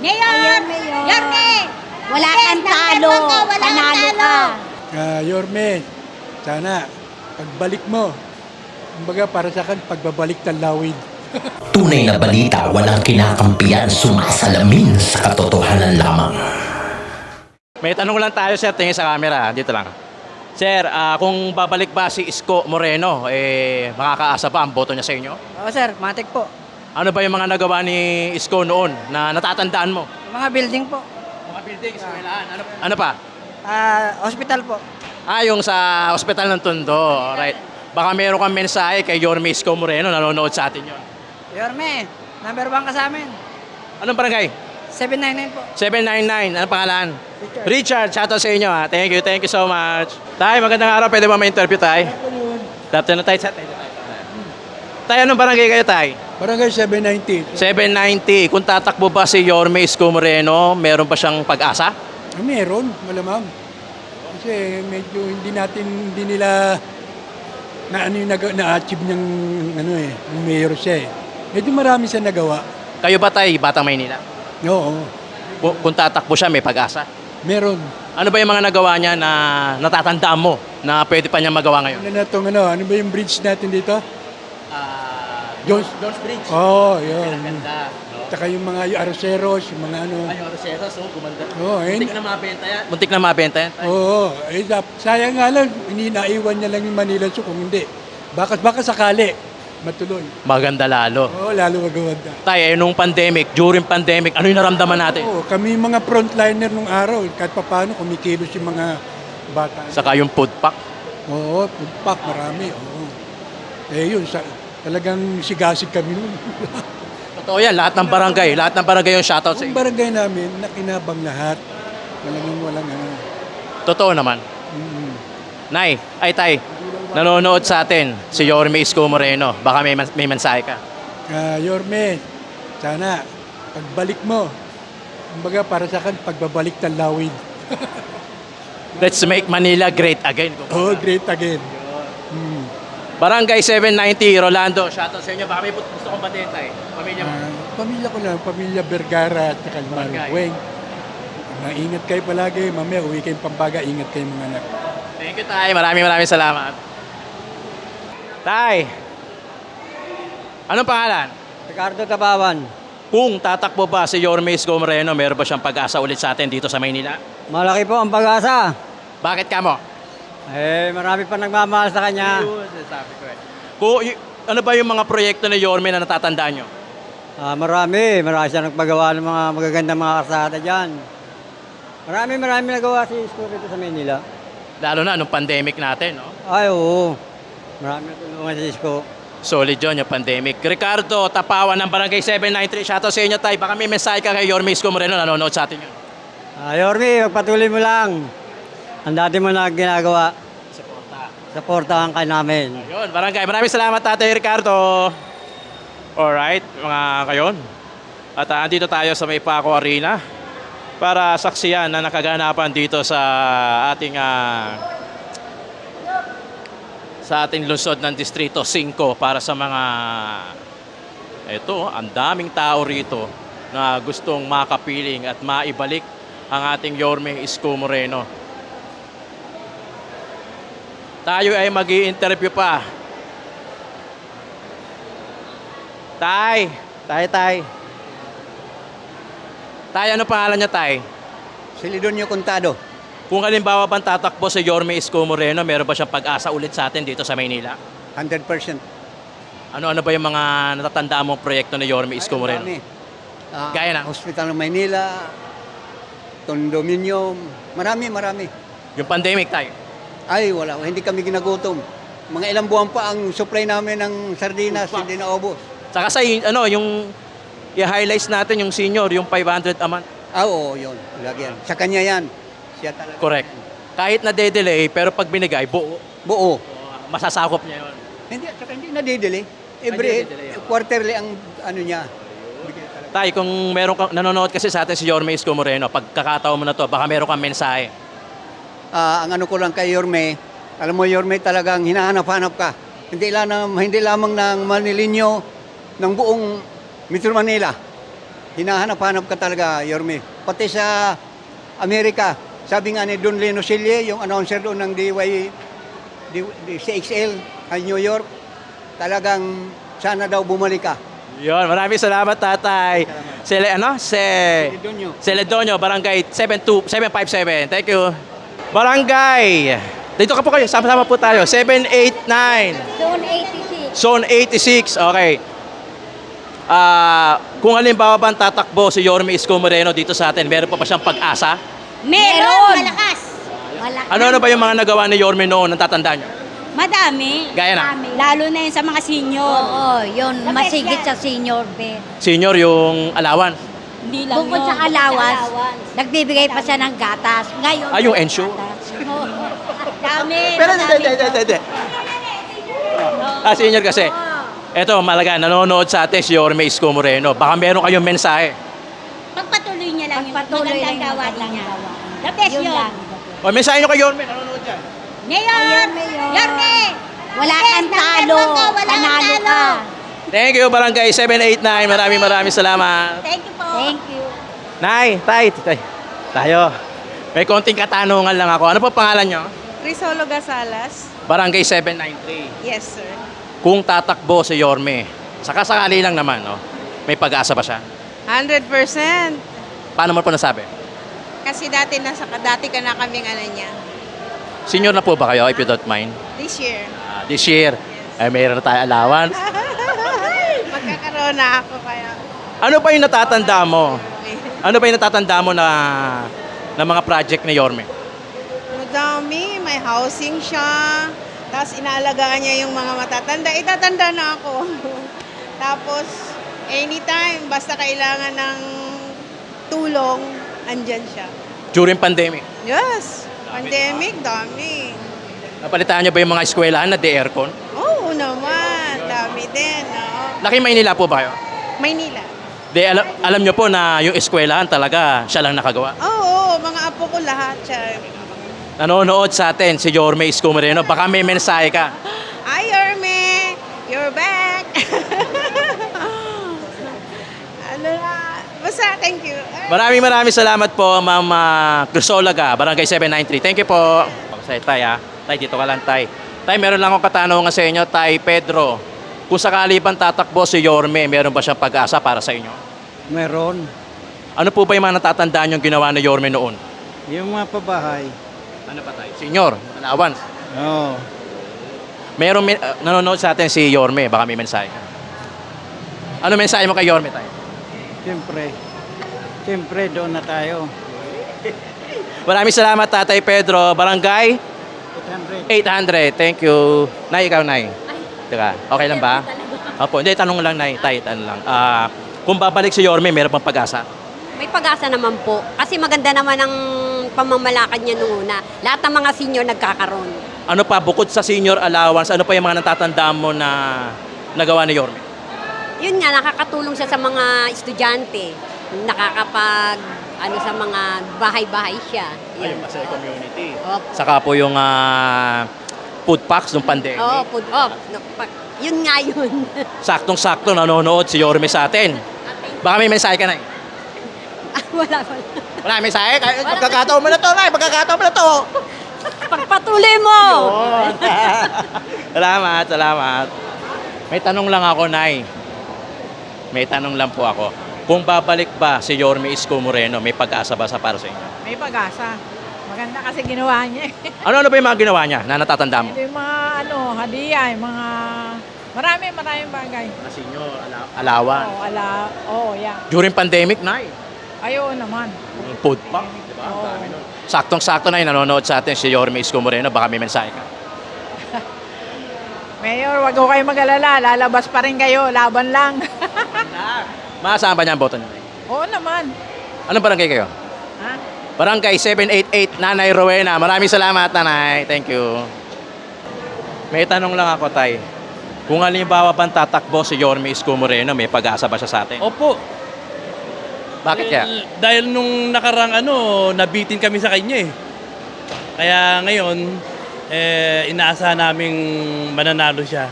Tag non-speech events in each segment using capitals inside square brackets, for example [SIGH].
Mayor! Mayor. Yorme! Wala kang talo. wala kang Panalo talo. ka. Ah, Yorme, sana pagbalik mo, kumbaga para sa akin, pagbabalik talawid. [LAUGHS] Tunay na balita walang kinakampiyan sumasalamin sa katotohanan lamang. May tanong lang tayo, sir. Tingin sa camera. Dito lang. Sir, ah, kung babalik ba si Isko Moreno, eh, makakaasa ba ang boto niya sa inyo? Oo sir, matik po. Ano ba yung mga nagawa ni Isko noon na natatandaan mo? Mga building po. Mga buildings, Ano, ano pa? Ah, hospital po. Ah, yung sa Hospital ng Tondo. Alright. Baka meron kang mensahe kay Yorme Isko Moreno. Nanonood sa atin yon. Yorme, number one ka sa amin. Anong barangay? 799 po. 799. Ano pangalan? Richard. shoutout sa inyo ha. Thank you, thank you so much. Tay, magandang araw. Pwede ba ma-interview tay? Dapte na tayo sa tayo. Tay, anong barangay kayo tay? Barangay 790. 790. Kung tatakbo ba si Yorme Isko Moreno, meron ba siyang pag-asa? Ah, meron, malamang. Kasi medyo hindi natin, hindi nila na ano yung na-achieve niyang ano eh, ng mayor siya eh. Medyo marami siya nagawa. Kayo ba tay, Batang Maynila? Oo, Kung- Kung tatakbo siya, may pag-asa. meron. Ano ba yung mga nagawa niya na natatandaan mo na pwede pa niya magawa ngayon? Ano na itong ano, ano ba yung bridge natin dito? Ah, Jones, Jones Bridge. Oo, oh, yun. Ganda. No? Tsaka yung mga yung Arroceros, yung mga ano. Ay, Roseros, oh, gumanda. Oo, eh. Muntik na mabenta yan. Muntik na mabenta yan. Oo, eh, dap- sayang nga lang, hindi naiwan niya lang yung Manila Zoo kung hindi. Baka, baka sakali, matuloy. Maganda lalo. Oo, lalo magawanda. Tayo, eh, nung pandemic, during pandemic, ano yung naramdaman natin? Oo, kami yung mga frontliner nung araw, kahit pa paano kumikilos yung mga bata. Saka yung food pack. Oo, pak, marami. Oo. Eh yun, sa, talagang sigasig kami nun. Totoo yan, lahat ng barangay, lahat ng barangay yung shoutout sa Yung inyo. barangay namin, nakinabang lahat. Talagang walang ano. Totoo naman. Mm. Nay, ay tay, nanonood sa atin si Yorme Isko Moreno. Baka may, man- may mensahe ka. Ah, Yorme, sana pagbalik mo, kumbaga para sa akin, pagbabalik talawid. [LAUGHS] Let's make Manila great again. Oh, great again. Barangay 790, Rolando, shoutout sa inyo. Baka may gusto kong batiin tay. Pamilya mo. Ah, pamilya ko lang, pamilya Vergara at saka Barangay. Weng. Maingat kayo palagi, mamaya uwi kayong pambaga, ingat kayo mga anak. Thank you, Tay. Maraming maraming salamat. Tay, anong pangalan? Ricardo Tabawan. Kung tatakbo ba si Yorme Isko Moreno, meron ba siyang pag-asa ulit sa atin dito sa Maynila? Malaki po ang pag-asa. Bakit ka mo? Eh, marami pa nagmamahal sa kanya. Kung, y- ano ba yung mga proyekto ni Yorme na natatandaan nyo? Ah, marami. Marami siya nagpagawa ng mga magagandang mga karsada dyan. Marami, marami nagawa si Isko rito sa Manila. Lalo na nung pandemic natin, no? Ay, oo. Marami natulungan si Isko. Solid yun yung pandemic. Ricardo Tapawan ng Barangay 793. Shoutout sa inyo, Tay. Baka may mensahe ka kay Yorme Isko Moreno. Nanonood sa atin yun. Ah, Yormi, magpatuloy mo lang. Ang dati mo na ginagawa. Supportahan ka namin. Yun, barangay. Maraming salamat, Tatay Ricardo. Alright, mga kayon. At uh, andito tayo sa May Paco Arena para saksiyan na nakaganapan dito sa ating ah, sa ating lungsod ng Distrito 5 para sa mga ito, ang daming tao rito na gustong makapiling at maibalik ang ating Yorme Isko Moreno. Tayo ay mag interview pa. Tay, tay, tay. Tay, ano pangalan niya, tay? Silidonio Contado. Kung halimbawa bang tatakbo si Yorme Isko Moreno, meron ba siyang pag-asa ulit sa atin dito sa Maynila? 100%. Ano-ano ba yung mga natatandaan mong proyekto ni Yorme Isko Moreno? Ah, Gaya ng? Hospital ng Maynila, condominium, marami, marami. Yung pandemic, tay. Ay, wala. Hindi kami ginagutom. Mga ilang buwan pa ang supply namin ng sardinas, Upa. hindi na ubos. Saka sa, ano, yung i-highlights natin yung senior, yung 500 a month. Ah, oo, yun. Lagi yan. Sa kanya yan. Siya talaga. Correct. Kahit na delay pero pag binigay, buo. Buo. Masasakop niya yun. Hindi, saka hindi nadidili. Every Hindi nadidili, oo. quarterly ang ano niya. Tay, kung meron kang nanonood kasi sa atin si Yorme Isko Moreno, pagkakataon mo na to, baka meron kang mensahe. Ah, ang ano ko lang kay Yorme, alam mo Yorme talagang hinahanap-hanap ka. Hindi lang hindi lamang ng Manilinyo ng buong Metro Manila. hinahanap-hanap ka talaga, Yorme. Pati sa Amerika, sabi nga ni Don Leno Silye, yung announcer doon ng DY, D- D- CXL, ay New York, talagang sana daw bumalik ka. Yun, maraming salamat tatay. Sele, ano? Se... Donyo. Celedonio, Barangay 72 757. Thank you. Barangay. Dito ka po kayo, sama-sama po tayo. 789. Zone 86. Zone 86. Okay. Ah, kung halimbawa ba ang tatakbo si Yorme Isko Moreno dito sa atin, meron pa ba siyang pag-asa? Meron! Malakas! Malakas. Ano-ano ba yung mga nagawa ni Yorme noon, ang tatandaan nyo? Madami. Gaya na? Madami. Lalo na yun sa mga senior. Oo, yun. Masigit sa senior bed. Senior yung alawan. Hindi lang Bukod yun. sa allowance, nagbibigay pa siya ng gatas. Ngayon, Ah, yung ensure? gatas. Dami. Pero hindi, hindi, hindi, hindi. Ah, senior kasi. Eto, malaga, nanonood sa atin si Yorme Isko Moreno. Baka meron kayong mensahe. Pagpatuloy niya lang yung Pagpatuloy lang magandang yung gawain magandang niya. gawain. The best Yun yun. lang. O, mensahe nyo kay Yorme, nanonood dyan. Mayor! Ayun, Mayor. Yorme! Wala kang number talo. one ka, wala kang Panalo talo. ka. Thank you, Barangay 789. Maraming maraming salamat. Thank you po. Thank you. Nay, tay, tay, tayo. May konting katanungan lang ako. Ano po pangalan nyo? Crisolo Gasalas. Barangay 793. Yes, sir. Kung tatakbo si Yorme, saka sakali lang naman, no? May pag-asa ba siya? 100%. Paano mo po nasabi? Kasi dati nasa dati ka na kaming ano niya. Senior na po ba kayo, if you don't mind? This year. Ah, this year, ay mayroon na tayo allowance. [LAUGHS] Magkakaroon na ako kaya. Ano pa yung natatanda mo? Ano pa yung natatanda mo na na mga project ni Yorme? Madami. May housing siya. Tapos inaalagaan niya yung mga matatanda. Itatanda na ako. [LAUGHS] Tapos, anytime, basta kailangan ng tulong, andyan siya. During pandemic, Yes. Pandemic, dami. napalitan niyo ba yung mga eskwelahan na de-aircon? Oo naman. Dami din. Oo. Laki Maynila po ba kayo? Maynila. De, alam, alam niyo po na yung eskwelahan talaga siya lang nakagawa. Oo, mga apo ko lahat siya. Nanonood sa atin si Yorme Isko Moreno. Baka may mensahe ka. Hi, Yorme! You're back! [LAUGHS] ano na? Basta, thank you. Maraming maraming salamat po, Ma'am uh, Crisolaga, Barangay 793. Thank you po. Say, tay, ah. Tay, dito ka lang, tay. Tay, meron lang akong katanungan sa inyo, tay Pedro. Kung sakali bang tatakbo si Yorme, meron ba siyang pag-asa para sa inyo? Meron. Ano po ba yung mga natatandaan yung ginawa ni Yorme noon? Yung mga pabahay. Ano pa tayo? Senior, allowance. Oo. Meron min- uh, nanonood sa atin si Yorme, baka may mensahe ka. Ano mensahe mo kay Yorme tayo? Siyempre. Siyempre, doon na tayo. [LAUGHS] Maraming salamat Tatay Pedro, Barangay 800. 800. Thank you. Nay, ikaw Nay. Teka, okay lang ba? Opo, hindi, tanong lang Nay, tay, tanong lang. Ah, kung babalik si Yorme, meron pang pag-asa? May pag-asa naman po. Kasi maganda naman ang pamamalakad niya noong una. Lahat ng mga senior nagkakaroon. Ano pa, bukod sa senior allowance, ano pa yung mga natatandaan mo na nagawa ni Yorme? Yun nga, nakakatulong siya sa mga estudyante. Nakakapag, ano sa mga bahay-bahay siya. Yun. kasi community. Opo. Saka po yung ah, food packs nung pandemic. Oo, food off. No, pa- yun nga yun. [LAUGHS] Saktong-sakto nanonood si Yorme sa atin. Baka may mensahe ka, Nay. wala, wala. Wala may mensahe? Kahit Pagkakataon mo na to, Nay. Pagkakataon mo na to. Pagpatuloy mo! Yun. [LAUGHS] salamat, salamat. May tanong lang ako, Nay. May tanong lang po ako. Kung babalik ba si Yorme Isko Moreno, may pag-asa ba sa para sa inyo? May pag-asa. Maganda kasi ginawa niya. eh. [LAUGHS] Ano-ano ba yung mga ginawa niya na natatanda mo? Ito yung mga ano, hadiah, yung mga... Marami, maraming bagay. Mga senior, alawan. Oo, ala, oo, yeah. During pandemic, Nay. Ayaw naman. Food pack, di ba? Ang dami nun. Saktong-sakto na nanonood sa atin si Yorme Isko Moreno. Baka may mensahe ka. [LAUGHS] Mayor, wag ko kayo mag-alala. Lalabas pa rin kayo. Laban lang. Maasahan ba niya ang boto niya? Oo naman. Anong barangay kayo? Barangay 788, Nanay Rowena. Maraming salamat, Nanay. Thank you. May tanong lang ako, Tay. Kung halimbawa bang tatakbo si Yorme Isko Moreno, may pag-asa ba siya sa atin? Opo. Bakit kaya? Dahil, dahil nung nakarang ano, nabitin kami sa kanya eh. Kaya ngayon, eh, inaasahan naming mananalo siya.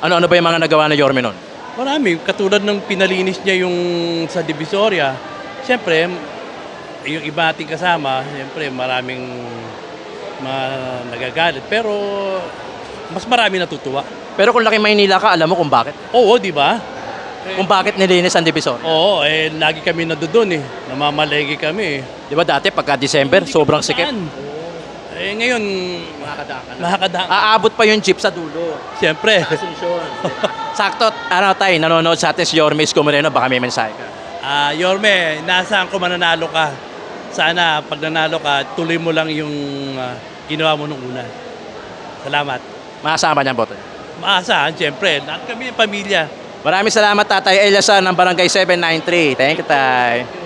Ano-ano ba yung mga nagawa ni Yorme noon? Marami. Katulad ng pinalinis niya yung sa Divisoria. Siyempre, yung iba ating kasama, siyempre maraming mga nagagalit. Pero mas marami natutuwa. Pero kung laki Maynila ka, alam mo kung bakit? Oo, di ba? Kung bakit nilinis ang Divisoria. Oo, eh, lagi kami nandoon eh. Namamalegi kami eh. Di ba dati pagka December, sobrang sikip. Saan? Eh, ngayon, nakakadaan. Aabot pa yung jeep sa dulo. Siyempre. [LAUGHS] Sakto, ano tayo, nanonood sa atin si Yorme Isko Moreno, baka may mensahe ka. Ah, Yorme, nasaan ko mananalo ka? Sana pag nanalo ka, tuloy mo lang yung ah, ginawa mo nung una. Salamat. Makasama niya ang boto. Maasahan, siyempre. Lahat kami yung pamilya. Maraming salamat Tatay Eliasan ng Barangay 793. Thank you, Tay.